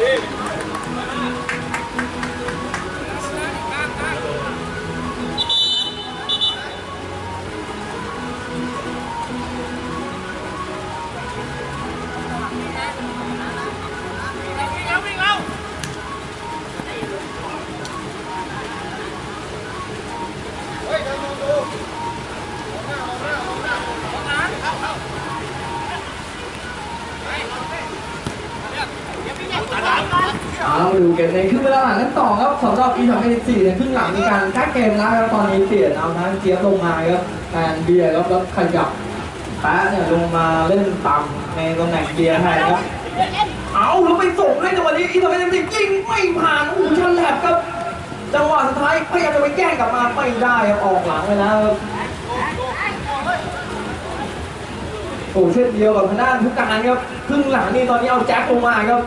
Yeah. ครับสำหรับ E 2 0 4ในครึ่งหลังมีการแก้เกมแล้วครับตอนนี้เปลี่ยนเอาทางเจี๊ยบลงมาครับแทนเบียร์แล้วขยับแปะเนี่ยลงมาเล่นต่ำในตำแหน่งเบียร์แทนครับเอาแล้วไปส่งให้จังหวะนี้ E 2 0 4ยิงไม่ผ่านโอ้ชันแหลบครับจังหวะสุดท้ายพยายามจะไปแก้งกลับมาไม่ได้ครับออกหลังไปแล้วครับโอ้เช่นเดียวกับทางด้านผู้การครับครึ่งหลังนี่ตอนนี้เอาแจ็คลงมาครับ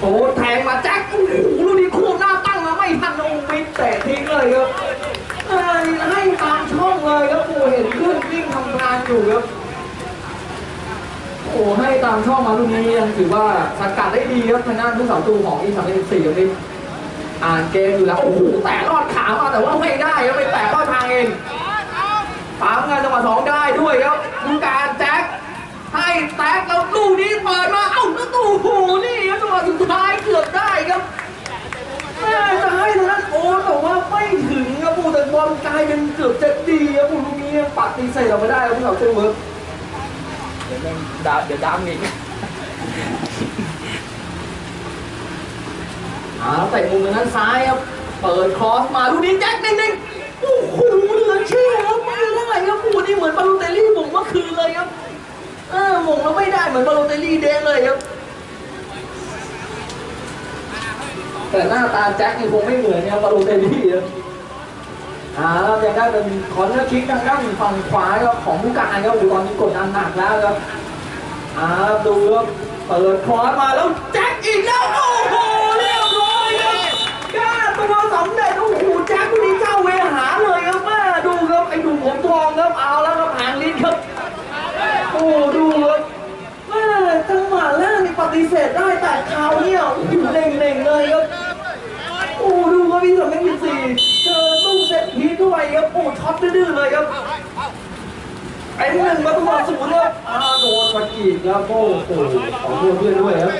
โอ้แทงมาแจ็คโอ้โหลูกนี้คู่หน้าตั้งมาไม่ทันโอ้มิดเตะทิ้งเลยครับเอ้ยให้ตามช่องเลยครับโอ้เห็นเพื่อนวิ่งทำงานอยู่ครับโอ้ให้ตามช่องมาลูกนี้ยังถือว่าสกัดได้ดีครับทางด้านผู้สาวตูของอีสามสิบสี่ครับนี่อ่านเกมอยู่แล้วโอ้โหแตะรอดขามาแต่ว่าไม่ได้ครับไปแตะรอดทางเองตามงานจังหวะสองได้ด้วยครับดูการแจ็คให้แตกแล้วลูกนี้เปิดมาเอ้าแล้วตู้หูนี่ ครัวะสุดท้ายเกือบได้ครับแม่จะให้ทางนั้นโอ้แต่ว่าไม่ถึงครับปูแต่บอลกลายเป็นเกือบจะดีครับปูลูกนี้ปัดตีใส่เราไม่ได้ครับผู้สาวเซเวิร์กเดี๋ยวแม่งดาเดี๋ยวดามอีกอ่าเตะมุมทางด้านซ้ายครับ เปิดครอสมาลูกนี้แจ็คนิ่งๆโอ้โหเหลือเชื่อครับไม่ได้ครับปูนี่เหมือนบาลูเตลลี่บุกเมื่อคืนเลยครับ เออหมงแล้วไม่ได้เหมือนบาโลเตลลี่เด้งเลยครับ แต่หน้าตาแจ็คนี่คงไม่เหมือนเนี่ยบาโลเตลลี่ครับอ่าแล้วยังได้เป็นคอนเนอร์คิกทางด้านฝั่งขวาครับของผู้การครับอุปกรณ์นี้กดดันหนักแล้วครับอ่าดูครับเปิดคอร์สมาแล้วแจ็คอีกแล้วโอ้โหเรียบร้อยครับแก้ตัวสำเร็จโอ้โหแจ็คคนนี้เจ้าเวหาเลยครับแม่ดูครับไอ้หนุ่มผมทองครับเอาแล้วครับหางลิ้นครับโอ้ดูครับ ม่จังหวะแรกนี่ปฏิเสธได้แต่คราวเนี่ยอยู่เน่งๆเลยครับโอ้ดูครับพี่สามยี่สี่เจอลูกเซตพีทเข้าไปครับโอ้ช็อตดื้อๆเลยครับไอ้หนึ่งมาตัวศูนย์ครับอ้าวโดนสะกีดครับโอ้โหขอโทษเพื่อนด้วยครับ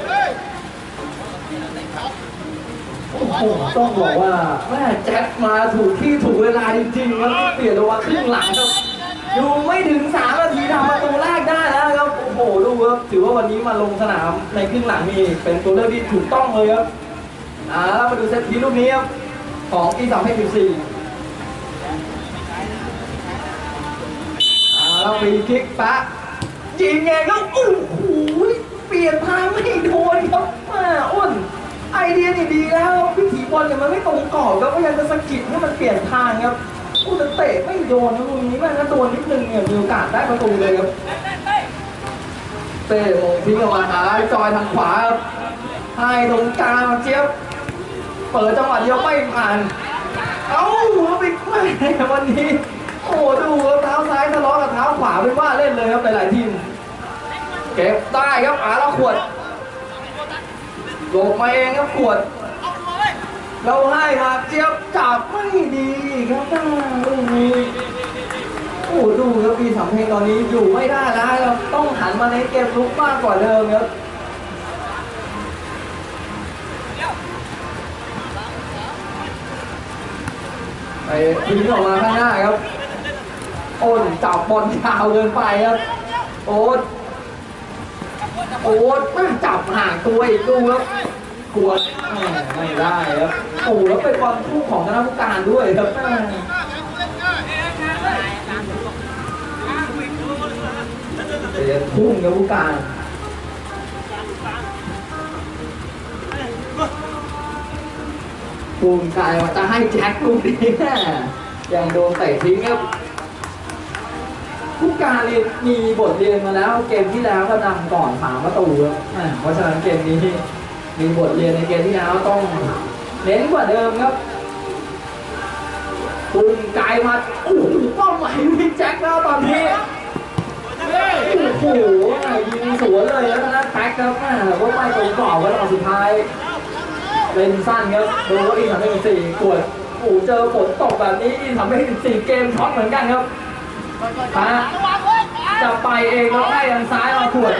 โอ้โหต้องบอกว่าแม่แจ็คมาถูกที่ถูกเวลาจริงๆครับเปลี่ยนตัวครึ่งหลังครับอยู่ไม่ถึงสามนาทีทำประตูแรกได้แล้วครับโโหดูครับถือว่าวันนี้มาลงสนามในครึ่งหลังนี่เป็นตัวเลือกที่ถูกต้องเลยครับอ่าแล้วมาดูเซตพีลูกนี้ครับของอีสามให้สิบสี่อ่าแล้วมีคิกปะยิงไงก็โอ้โหเปลี่ยนทางไม่โดนครับมาอ้นไอเดียนี่ดีแล้ววิถีบอลเนี่ยมันไม่ตรงกรอบครับพยายามจะสะกิดให้มันเปลี่ยนทางครับโอ้แต่เตะไม่โดนนะลูกนี้แม่งถ้าโดนนิดนึงเนี่ยมีโอกาสได้ประตูเลยครับ เตะมงทิ้งออกมาหาจอยทางขวาครับให้ตรงกลางเจี๊ยบ เปิดจังหวะเดียวไม่ผ่าน เอ้าแล้วไปแม่วันนี้ โอ้ดูครับเท้าซ้ายทะเลาะกับเท้าขวาเป็นว่าเล่นเลยครับหลายๆทีม เก็บได้ครับอาล้วขวดโดดมาเองครับขวด เราให้มาเจี๊ยบจับไม่ดีครับอ่าลูกนี้ โอ้ดูครับปีสามเพลงตอนนี้อยู่ไม่ได้แล้วครับต้องหันมาในเกมลุกมากกว่าเดิมครับไปทิ้งออกมาข้างหน้าครับ โอ้นจับบอลยาวเกินไปครับ โอ๊ตโอ๊ตไม่จับห่างตัวอีกดูครับขวดไม่ได้ครับ โอ้แล้วเป็นบอลคู่ของคณะผู้การด้วยครับ เสียทุ่งกับผู้การภูมิใจว่าจะให้แจ็คลูกนี้แม่ยังโดนเตะทิ้งครับผู้การเรียนมีบทเรียนมาแล้ว เกมที่แล้วก็นำก่อนสามประตูครับเพราะฉะนั้นเกมนี้มีบทเรียนในเกมที่แล้วต้องเน้นกว่าเดิมครับปุ่มไกลมาโอ้โหเป้าหมายวิกแจ็คแล้วตอนนี้ โอ้โหยิงสวนเลยแล้วนะแท็กครับแม่ว่าไม่ตรงกรอบแล้วสุดท้าย เป็นสั้นครับโดูว่าอีทำให้สี่กวดโอ้เจอฝนตกแบบนี้อีทำให้สี่เกมช็อตเหมือนกันครับปะจะไปเองแล้วให้ทางซ้ายมาขวด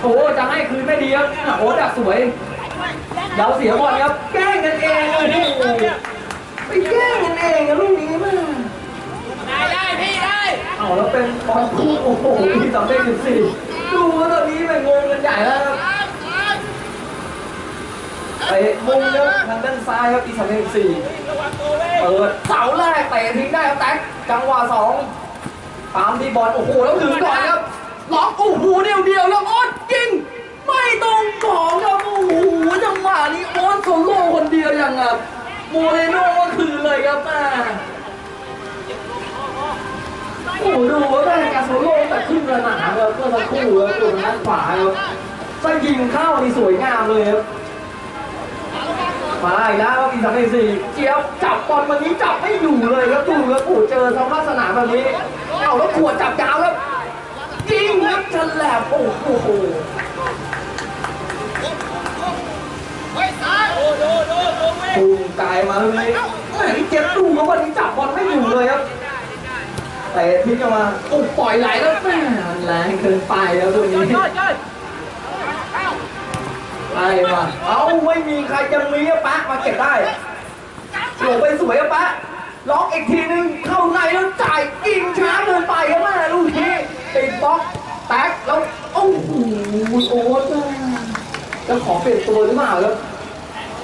โอ้จะให้คืนไม่ดีครับโอ้ดักสวยเดี๋ยวเสียบอลครับแกล้งกันเองเลยโอ้โหไปแกล้งกันเองลูกนี้มาก เอาแล้วเป็นบอลคู่โอ้โหที่สำเร็จสิบสี่ดูว่าตอนนี้มันงงกันใหญ่แล้วครับไปมุมครับทางด้านซ้ายครับอีสามสิบสี่เปิดเสาแรกเตะทิ้งได้ครับแท็กจังหวะสองตามที่บอลโอ้โหแล้วถึงก่อนครับล็อกโอ้โหเดียวเดียวแล้วโอ๊ตยิงไม่ตรงของครับโอ้โหจังหวะนี้โอ๊ตโซโล่คนเดียวย่างแบบโมเรโน่ก็คือเลยครับแม่ โอ้โหดูว่าได้การโซโล่แต่ขึ้นกระหนาครับเมื่อสักครู่ครับดูทางด้านขวาครับถ้ายิงเข้านี่สวยงามเลยครับมาอีกแล้วครับอีสามสี่เจี๊ยบจับบอลวันนี้จับไม่อยู่เลยครับดูครับโอ้เจอสภาพสนามแบบนี้เอาแล้วขวดจับยาวครับยิงครับฉลบโอ้โหเฮ้ยซ้ายโอ้โดโดโดเว้ยปูกายมาตรงนี้แหมนี่เจี๊ยบดูครับวันนี้จับบอลไม่อยู่เลยครับ แต่ทิ้งออกมาโอ้ปล่อยไหลแล้วแมมันแรงเกินไปแล้วตรงนี้ยอดยอดไอ้มาเอาไม่มีใครยังมีอะปะมาเก็บได้หลงไปสวยอะปะล็อกอีกทีนึงเข้าในแล้วจ่ายยิงช้าเกินไปครับแม่ลูกนี้ติดบล็อกแตกแล้วโอ้โหโอ๊ตอะจะขอเปลี่ยนตัวหรือเปล่าครับ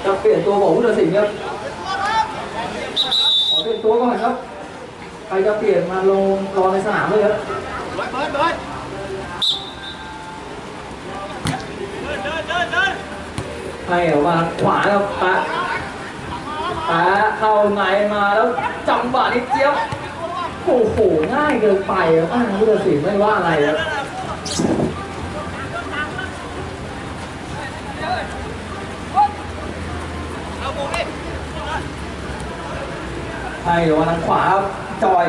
จะเปลี่ยนตัวบอกผู้ตัดสินครับขอเปลี่ยนตัวก่อนครับ รจะเปลี่ยนมาลงรอในสนามเลยครับเบิร์ดเบิร์ดเบิร์ดเดินเดินเดินให้ออกมาขวาแล้วปะปะเข้าในมาแล้วจังหวะนี้เจี๊ยบโอ้โหง่ายเกินไปครับอ้าวผู้ตัดสินไม่ว่าอะไรครับให้ออกมาทางขวาครับ จอย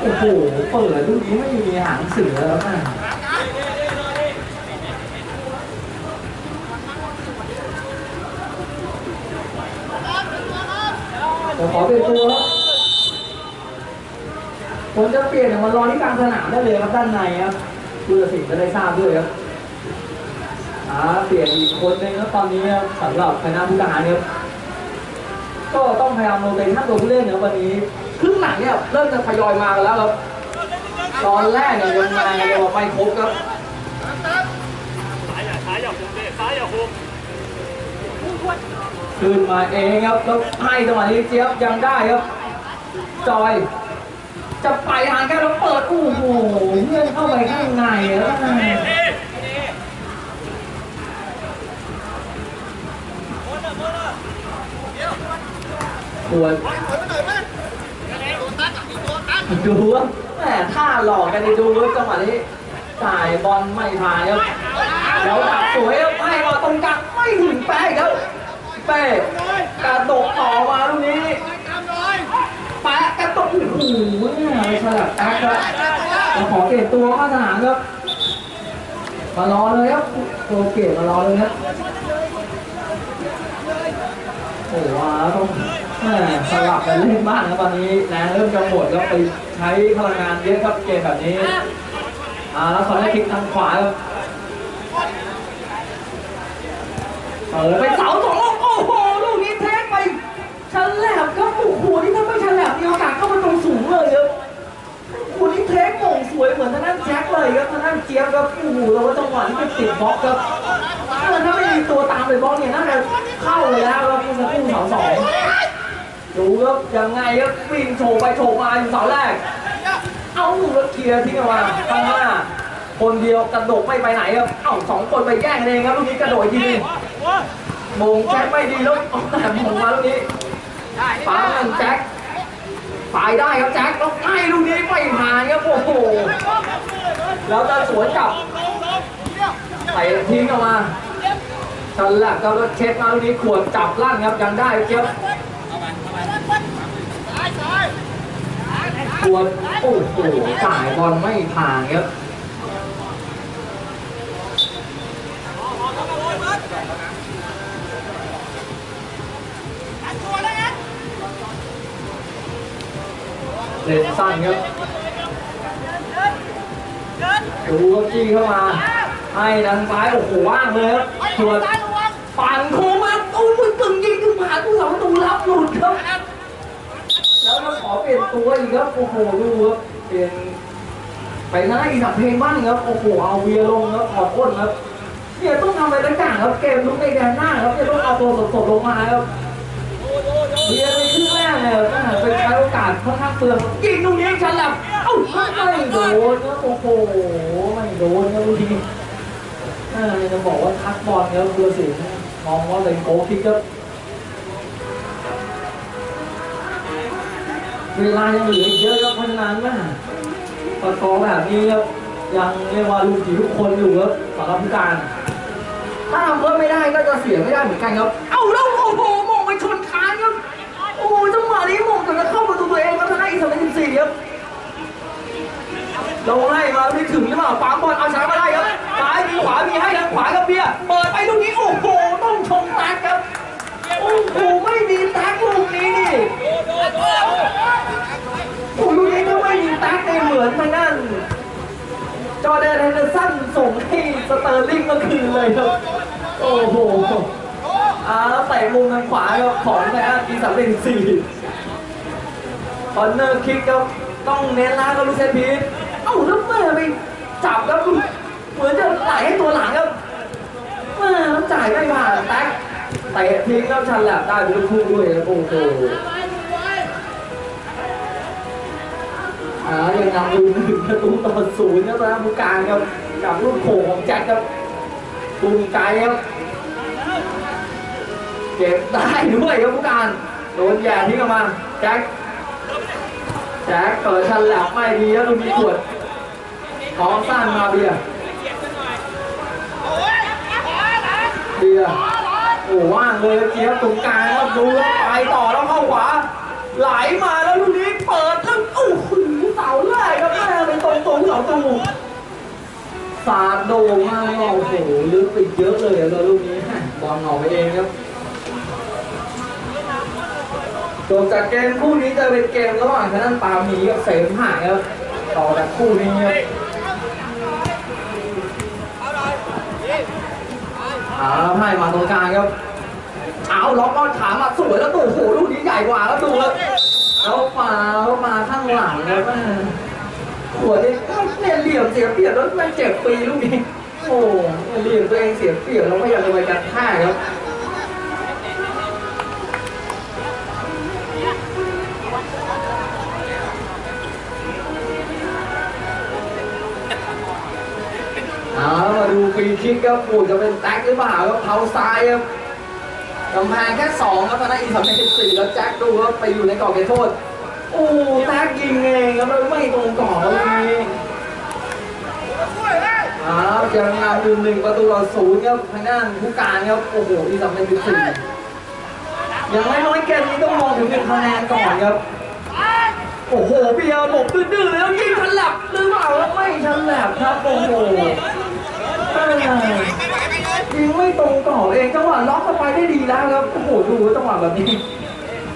โอ้โห เปิดลูกนี้ไม่มีหางเสือแล้วนะผมขอเปลี่ยนตัวครับผมจะเปลี่ยนเนี่ยมารอที่กลางสนามได้เลยครับด้านในครับผู้ตัดสินจะได้ทราบด้วยครับอ่าเปลี่ยนอีกคนนึงครับตอนนี้ครับสำหรับคณะผู้ทหารครับก็ต้องพยายามลงไปท่าตัวผู้เล่นนะวันนี้ ครึ่งหลังเนี่ยเริ่มจะทยอยมากันแล้วครับตอนแรกเนี่ยยังมายังไม่ครบครับซ้ายอย่าซ้ายอย่าหุบเลยซ้ายอย่าหุบขึ้นมาเองครับแล้วให้จังหวะนี้เจี๊ยบยังได้ครับ จอย จะไปทางแก้วแล้วเปิดโอ้โหเพื่อนเข้าไปข้างในแล้วปวด ดูว่าแหมท่าหลอกกันดีดูว่าจังหวะนี้จ่ายบอลไม่ผ่านครับแล้วดักสวยครับให้มาตรงกลางไม่ถึงแป๊ะครับ แป๊ะกระโดดต่อมาลูกนี้แปะกระตุกโอ้โหเนี่ยไม่ใช่แบบแป๊กครับเราขอเปลี่ยนตัวเข้าสนามครับมารอเลยครับตัวเกตมารอเลยครับโอ้โหว้าวต้อง สลับกันเล่นบ้างครับตอนนี้แรงเริ่มจะหมดแล้วไปใช้พลังงานเยอะครับเกมแบบนี้อ่าแล้วเขาได้คลิกทางขวาครับเปิดไปเสาสองลูกโอ้โหลูกนี้เทคไปชันแหลบครับโอ้โหนี่ถ้าไม่ชันแหลบมีโอกาสเข้าประตูสูงเลยครับโอ้โหนี่เทคโม่งสวยเหมือนทางด้านแจ็คเลยครับทางด้านเจี๊ยบครับโอ้โหแล้วว่าจังหวะนี้เป็นติดบล็อกครับถ้าถ้าไม่มีตัวตามไปบล็อกเนี่ยน่าจะเข้าเลยแล้วครับเมื่อสักครู่เสาสอง ดูครับยังไงครับวิ่งโฉบไปโฉบมาอยู่เสาแรก เอาแล้วเคลียร์ทิ้งออกมาข้างหน้าคนเดียวกระโดดไม่ไปไหนครับ เอ้าสองคนไปแย่งกันเองครับลูกนี้กระโดดทีนึงมงแจ็คไม่ดีแล้วเอาแต่มงมาลูกนี้ป้ามันแจ็คฝ่ายได้ครับแจ็คแล้วให้ลูกนี้ไม่ผ่านครับโอ้โหแล้วจะสวนกลับไปทิ้งออกมาชันแหลกก็เช็ดมาลูกนี้ขวดจับลั่นครับยังได้เจี๊ยบ ตัวโอ้โหสายบอลไม่ผ่านครับเล่นสั้นครับดูจี้เข้ามา ให้ดังซ้ายโอ้โหว่างเลยครับส่วปั่นคู่ ขึ้นผ่านผู้สาประตูรับหลุดครับ แล้วมาขอเปลี่ยนตัวอีกครับ โอ้โหดูครับเปลี่ยนไปหน้าอีสับเพลงบ้างครับ โอ้โห เอาเวียลงครับถอดก้นครับ เนี่ยต้องทำอะไรต่างๆครับ เกมลุกในแดนหน้าครับเนี่ยต้องเอาตัวสดๆลงมาครับเวียในครึ่งแรกเนี่ยต้องหันไปใช้โอกาสค่อนข้างเปลืองยิงตรงนี้ฉลับเอ้าไม่โดนครับโอ้โห ไม่โดนครับดูดีน่าจะบอกว่าทักบอลครับเบือสิงมองว่าเป็นโกลคิกครับ เวลายังเหลืออีกเยอะครับเพราะฉะนั้นนะปตอแบบนี้ครับยังเรียกว่าลูกผีทุกคนอยู่ครับสำหรับผู้การ ถ้าทำเพิ่มไม่ได้ก็จะเสียไม่ได้เหมือนกันครับ เอ้าแล้วโอ้โหมงไปชนคานครับ โอ้จังหวะนี้มงจะเข้าประตูตัวเองครับทางด้อีสานสิบสี่ครับเราให้มาไม่ถึงหรือเปล่าปามบอลเอาชนะมาได้ครับซ้ายมีขวามีให้ทางขวาครับเบียร์เปิดไปลูกนี้โอ้โหต้องชมแท็กครับ โอ้โหไม่มีแท็กลูกนี้นี่ สเตอร์ลิงเมื่อคืนเลยครับ โอ้โหอ่าแล้วเตะมุมทางขวาครับของทางด้านอีสานเป็นสี่คอนเนอร์คิกครับต้องเน้นล่างกับลูกเซนพีทเอ้าแล้วแม่ไปจับแล้วเหมือนจะไหลให้ตัวหลังครับแม่แล้วจ่ายไม่ผ่านแท็กเตะทิ้งแล้วชันแหลบได้เป็นลูกคู่ด้วยครับโอ้โห อ่ายังนำดูหนึ่งประตูต่อศูนย์ครับผู้การครับกับลูกโขงของแจ็คครับตุงไกครับเก็บได้ด้วยครับผู้การโดนแย่ทิ้งออกมาแจ็คแจ็คเปิดชันแหลบไม่ดีแล้วดูมีขวดของสั้นมาเบียร์เบียร์โอ้ว่างเลยเจี๊ยบตรงกลางครับดูแล้วไปต่อแล้วเข้าขวาไหลมาแล้วลูกนี้เปิดแล้วโอ้โห สาแรกครับแม่เป็นตรงตรงๆเสาตูสาดโดงมากโอ้โหลึกไปเยอะเลยแล้วลูกนี้บอลหนอกไปเองครับจบจากเกมคู่นี้จะเป็นเกมระหว่างทางด้านปาหมีกับเสมหะครับต่อจากคู่นี้ครับเอาแล้วให้มาตรงกลางครับ เอาล็อกบอลขามาสวยแล้วตัวโอ้โหลูกนี้ใหญ่กว่าแล้วดูครับ แล้วมาแล้วมาข้างหลังครับแม่หัวเนี่ยเนี่ยเหลี่ยมเสียเปรียบแล้วมันเจ็บปีลูกนี้โอ้เหลี่ยมตัวเองเสียเปรียบแล้วพยายามจะไปกันท่าครับเอามาดูฟรีคิกครับปูจะเป็นแท็กหรือเปล่าครับเท้าซ้ายครับ กำแพงแค่สองครับตอนนั้นอีสามสิบสี่แล้วแจ็คดูครับไปอยู่ในกรอบเขตโทษ โอ้แจ็คยิงเองครับแล้วไม่ตรงกรอบแล้วนี้อ้าวยังนำอยู่หนึ่งประตูต่อศูนย์ครับทางด้านผู้การครับโอ้โหอีสามสิบสี่ยังไม่น้อยเกมนี้ต้องมองถึงหนึ่งคะแนนก่อนครับโอ้โหเบียร์หลบดื้อๆแล้วยิงฉลับหรือเปล่าแล้วไม่ฉลับครับโอ้โห ยิงไม่ตรงกรอบเองจังหวะล็อกเข้าไปได้ดีแล้วครับโอ้โหดูจังหวะแบบนี้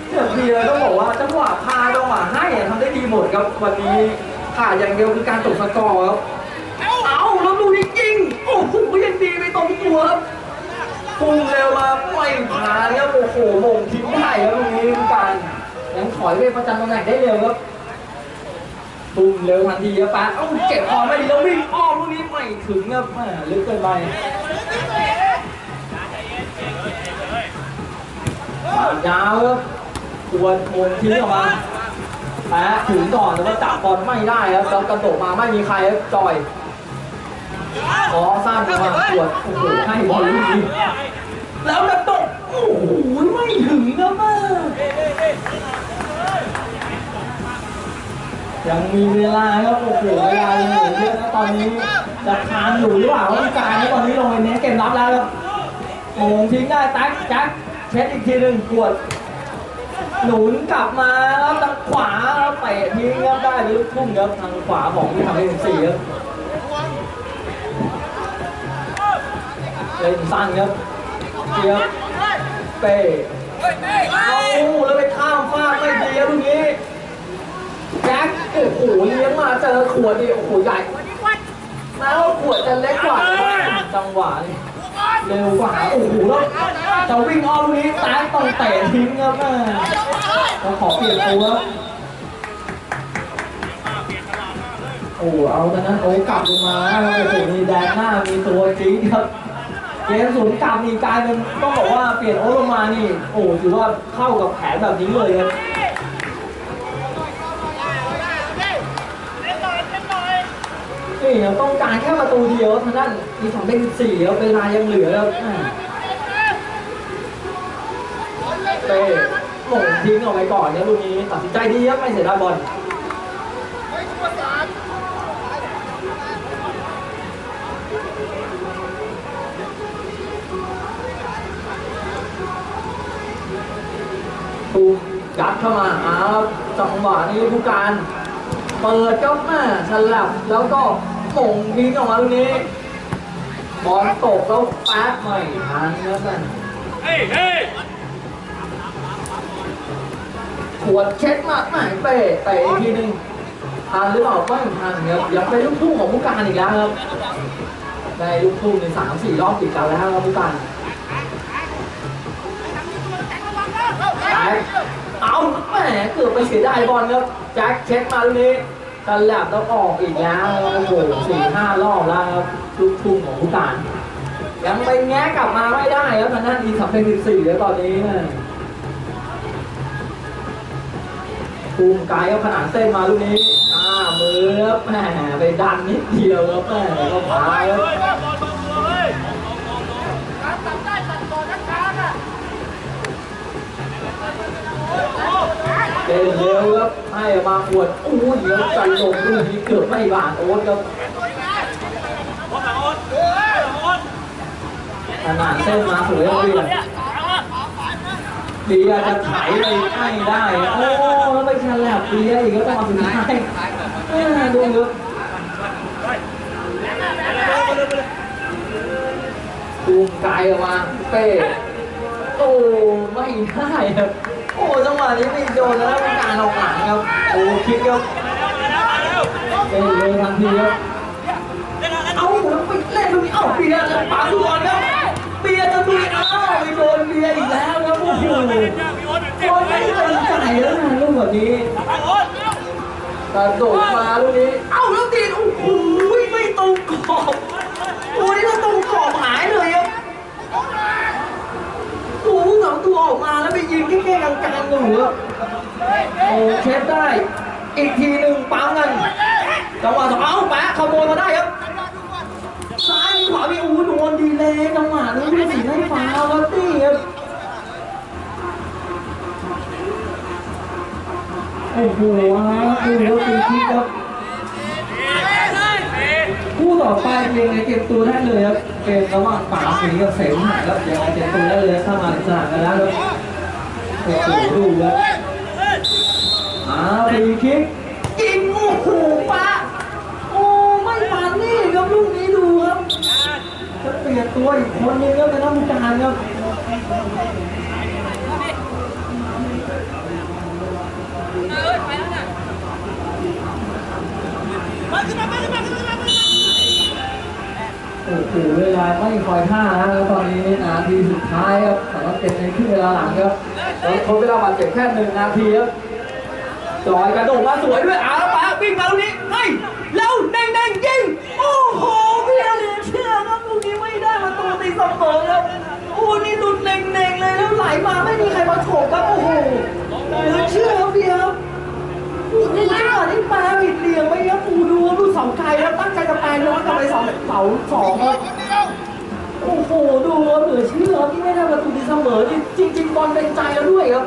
เนี่ยเบียร์ต้องบอกว่าจังหวะพาจังหวะให้ทำได้ดีหมดครับวันนี้ขาดอย่างเดียวคือการตกสกอร์ครับเอาแล้วดูนี่ยิงโอ้โหยังดีไปตรงตัวครับพุ่งเร็วมาไม่ผ่านครับโอ้โหมงทิ้งได้ครับตรงนี้คือการยังถอยไปประจำตำแหน่งได้เร็วครับ ตุ้มเร็วทันทีครับป้าเอ้าเจ็บคอไม่ดีแล้ววิ่งอ้อมลูกนี้ไม่ถึงครับแหมลึกเกินไปยาวควรมงทิ้งออกมาแปะถึงก่อนแต่ว่าจับบอลไม่ได้ครับแล้วกระโดดมาไม่มีใครครับจอยขอสั้นออกมาขวดโอ้โหให้บอลลูกนี้แล้วกระโดดโอ้โหไม่ถึงครับแม่ ยังมีเวลาครับโอ้โหเวลาเหลือเยอะนะตอนนี้จะทานอยู่หรือเปล่าต้องการนตอนนี้ลงไปเน้นเกมรับแล้วครับโมงทิ้งได้แท็กแจ็คเช็ดอีกทีหนึ่งขวด หนุนกลับมาแล้วทางขวาแล้วเตะทิ้งครับได้ลูกทุ่งครับทางขวาของที่ทำให้ถึงสี่ครับเล่นสั้นครับเกียบเป้เอาแล้วไปข้ามฟากไม่ดีครับลูกนี้แจ็ค โอ้โหเลี้ยงมาเจอขวดดิโอ้โหใหญ่แม้ว่าขวดจะเล็กกว่าจังหวะนี่เร็วกว่าโอ้โหแล้วจะวิ่งอ้อมนี้แจ็คต้องเตะทิ้งครับแม่เราขอเปลี่ยนตัวโอ้เอาแต่นั้นโอ้กลับลงมาโอ้โหมีแดงหน้ามีตัวจี๊ดครับเกมศูนย์กลับนี่กลายเป็นต้องบอกว่าเปลี่ยนโอลงมานี่ โอ้ถือว่าเข้ากับแผนแบบนี้เลยครับ นี่ครับต้องการแค่ประตูเดียวทางด้านมีสองเป็นสี่ครับเวลายังเหลือครับอ่าเต้หม่งทิ้งออกไปก่อนครับลูกนี้ตัดสินใจดีครับไม่เสียดายบอลตูมยัดเข้ามาอ้าวจังหวะนี้ผู้การ เปิดก็แม่ฉลับแล้วก็ หม่งทิ้งออกมาลูกนี้บอลตกแล้วแป๊บไม่ทันครับนั่นเฮ้ยเฮ้ยขวดเช็ดมาแหม่เตะเตะอีกทีหนึงทันหรือเปล่าไม่ทันครับยังเป็นลูกทุ่งของผู้การอีกแล้วครับได้ลูกทุ่งในสามสี่รอบติดกันแล้วครับผู้การแจ็คเอาแหมเกือบไปเสียดายบอลครับแจ็คเช็ดมาลูกนี้ กันแลบต้องออกอีกแล้วโอ้โหสี่ห้ารอบแล้วครับลูกทุ่งของผู้การยังไปแง้กลับมาไม่ได้ครับทางด้านอีสัมเป็นสิบสี่แล้วตอนนี้ภูมิกายเอาขนาดเส้นมาลูกนี้อ่ามือครับแหมไปดันนิดเดียวครับแหมก็พาครับ เฮ้ยบอลบอลเฮ้ย เดินเร็วครับให้มาขวดอู้ยแล้วใจลงลูกนี้เกือบไม่บาดโอ๊ตครับบอลหลังโอ๊ตโอ๊ตขนาดเส้นมาสวยเลยเนี่ยหลังอะเบียร์จะไถไปให้ได้ โอ้แล้วไปฉลับเบีอีกก็ต้องมาสุดท้ายดูเยไปเลยไปเลยภูมิกายออกมาเป้โอ้ไม่ได้ครับ โอ้จังหวะนี้ไม่โดนแล้วเป็นการออกหลังครับโอ้คิดครับเป็นเลยทันทีครับเอาแล้วไปเล่นตรงนี้เอ้าเบียร์จะปาสุวรรณครับเบียร์จะดุยเอ้าไปโดนเบียร์อีกแล้วครับโอ้โหโอ้ยไม่เป็นใจแล้วนะลูกแบบนี้กระโดดมาลูกนี้เอ้าแล้วตีนโอ้โหไม่ตรงกรอบโอ้ยถ้าตรงกรอบหายเลยครับโอ้โหสองตัวออ กมาแล้วไปยิงแค่ๆกลางๆหนูครับโอ้เชฟได้ อีกทีหนึ่งปั๊มกันจังหวะสองเอ้าแปะขโมยมาได้ครับซ้ายมีขวามีอู้โดนดีเลยจังหวะนี้พี่สีไม่ฟาวครับตี้ครับโอ้โหฮะดูแล้วคือคิดครับคู่ต่อไปยังไงเก็บตัวได้เลยครับ เกมระหว่างป่าสีกับเสมหายครับยังไงเก็บตัวได้วเลยเข้ามาในสนามกันแล้วโอ้โหดูครับอาวฟรีคิกยิงโอ้โหปะโอ้ไม่ปานนี่ครับลูกนี้ดูครับจะเปลี่ยนตัวอีกคนนึงแล้วจะต้องการครับเออไป็นน้ำการครับ โอ้โหเวลาไม่คอยท่านะแล้วตอนนี้นาทีสุดท้ายครับสำหรับเกมในครึ่งเวลาหลังครับแล้วทดเวลาบาดเจ็บแค่หนึ่งนาทีครับจอยกระโดดมาสวยด้วยอาวปะวิ่งมาตรงนี้เฮ้ยแล้วเด้งเด้งยิงโอ้โหพี่อาเลียเชื่อครับลูกนี้ไม่ได้มาตัวตีเสมอ ตั้งใจจะแปลย้อนกลับไปเสาเสาสองครับโอ้โหดูครับเหลือเชื่อครับที่ไม่ได้ประตูตีเสมอนี่จริง ๆบอลเป็นใจแล้วด้วยครับ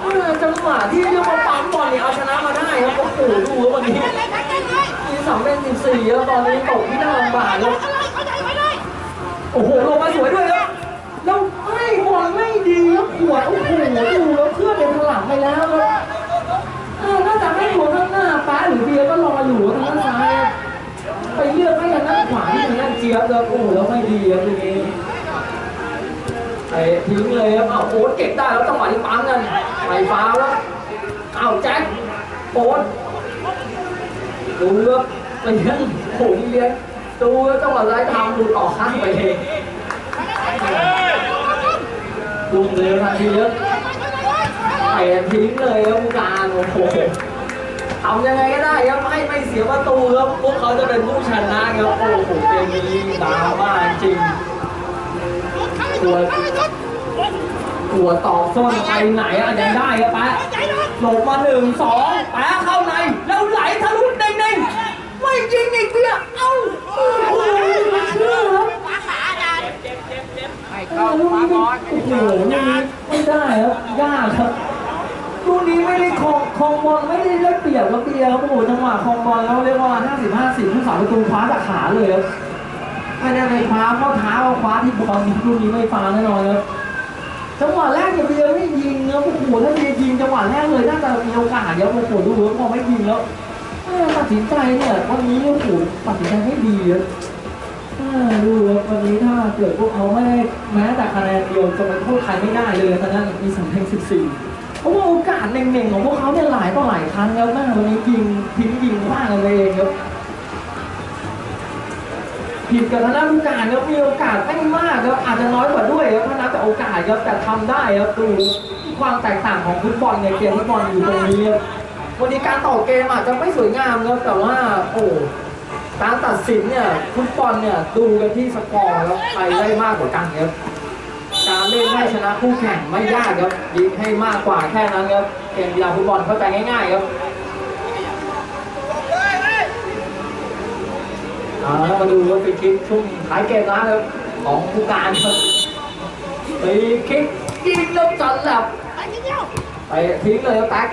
เออจังหวะที่เรียกว่าปั๊มบอลเนี่ยเอาชนะมาได้ครับโอ้โหดูครับวันนี้มีสามเป็นสิบสี่แล้วตอนนี้ตกที่น่าลำบากครับโอ้โหลงมาสวยด้วยครับแล้วไม่บอลไม่ดีครับขวดโอ้โหดูแล้วเพื่อนเป็นพลังไปแล้วครับเออน่าจะไม่หัวข้างหน้าป้าหรือเบียร์ก็รออยู่ทางด้านซ้ายครับไปเลือกให้ทางด้านขวา ที่ทางด้านเจี๊ยบครับโอ้แล้วไม่ดีครับทีนี้ไอ้ทิ้งเลยครับเอาโอ๊ตเก็บได้แล้วจังหวะที่ปั๊มกันไฟฟ้าแล้วเอาแจ็คโอ๊ตดูครับเลี้ยงโหนี่เลี้ยงดูจังหวะไล่ทำหลุดออข้างไปเองลุงเลยทันทีครับเตะทิ้งเลยครับการโอ้โห ทำยังไงก็ได้ครับให้ไม่เสียประตูครับพวกเขาจะเป็นผู้ชนะครับโอ้โหเกมนี้ดราม่าจริงตัวตัวตอกส้นไปไหนอะยังได้ครับแปะหลบมาหนึ่งสองแปะเข้าในแล้วไหลทะลุเด้งๆไม่ยิงอีกเพียเอ้าโอ้โหไม่เชื่อครับ ให้เข้าขวาบอล โอ้โหลูกนี้ไม่ได้ครับยากครับลูกนี้ไม่ได้คลองคลองบอลไม่ได้ได้เปรียบครับเดียวโอ้โหจังหวะคลอง บอลแล้วเรียกว่า 50 50ผู้สาประตูคว้าจากขาเลยครับไม่ได้ไปคว้าเข้าเท้าคว้าที่บอลลูกนี้ไม่ฟาแน่นอนครับจังหวะแรกเนี่ยเบียร์ไม่ยิงครับโอ้โหถ้าเบียร์ยิงจังหวะแรกเลยน่าจะมีโอกาสเดี๋ยวโอ้โหดูว่าพอไม่ยิงแล้วตัดสินใจเนี่ยวันนี้โอ้โหตัดสินใจไม่ดีครับดูวันนี้ถ้าเกิดพวกเขาไม่ได้แม้แต่คะแนนเดียวจะไปโทษใครไม่ได้เลยตอนนั้นมีสองเพลงสิบสี่ เพราะว่าโอกาสเน่งๆของพวกเขาเนี่ยหลายต่อหลายครั้งแล้วแม่วันนี้ยิงทิ้งยิงว่างกันเลยเองครับผิดกับทางด้านผู้การครับมีโอกาสไม่มากครับอาจจะน้อยกว่าด้วยครับถ้านับแต่โอกาสครับแต่ทำได้ครับดูความแตกต่างของฟุตบอลในเกมฟุตบอลอยู่ตรงนี้ครับวันนี้การต่อเกมอาจจะไม่สวยงามครับแต่ว่าโอ้การตัดสินเนี่ยฟุตบอลเนี่ยดูกันที่สกอร์แล้วใครได้มากกว่ากันครับ เล่นให้ชนะคู่แข่งไม่ยากครับยิงให้มากกว่าแค่นั้นครับเกมกีฬาฟุตบอลเข้าใจง่ายๆครับเอาแล้วมาดูว่าฟรีคิกช่วงท้ายเกมนะครับของผู้การครับฟรีคิกยิงแล้วจันแหลบไปทิ้งเลยครับแท็ก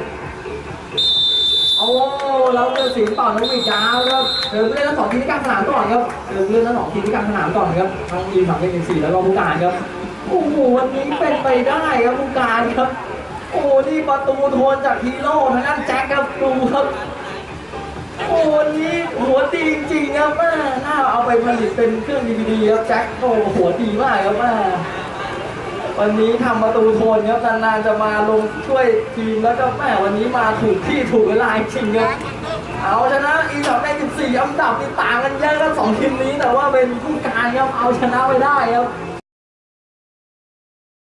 โอ้เราเจอสิงต่อน้องวิจาวครับเดินเล่นทั้งสองทีมที่กลางสนามก่อนครับเดินเล่นทั้งสองทีมที่กลางสนามก่อนครับทั้งทีมสามเป็นสี่แล้วก็ผู้การครับ โอ้โหวันนี้เป็นไปได้ครับผู้การครับ โอ้นี่ประตูโทนจากฮีโร่ทางด้านแจ็คครับดูครับโอ้วันนี้หัวดีจริงๆครับแม่น่าเอาไปผลิตเป็นเครื่องดีวีดีครับแจ็คโอ้หัวดีมากครับแม่วันนี้ทำประตูโทนครับนานๆจะมาลงช่วยทีมแล้วก็แม่วันนี้มาถูกที่ถูกเวลาจริงครับเอาชนะอีสองใน14อันดับนี่ต่างกันเยอะครับสองทีมนี้แต่ว่าเป็นผู้การครับเอาชนะไปได้ครับ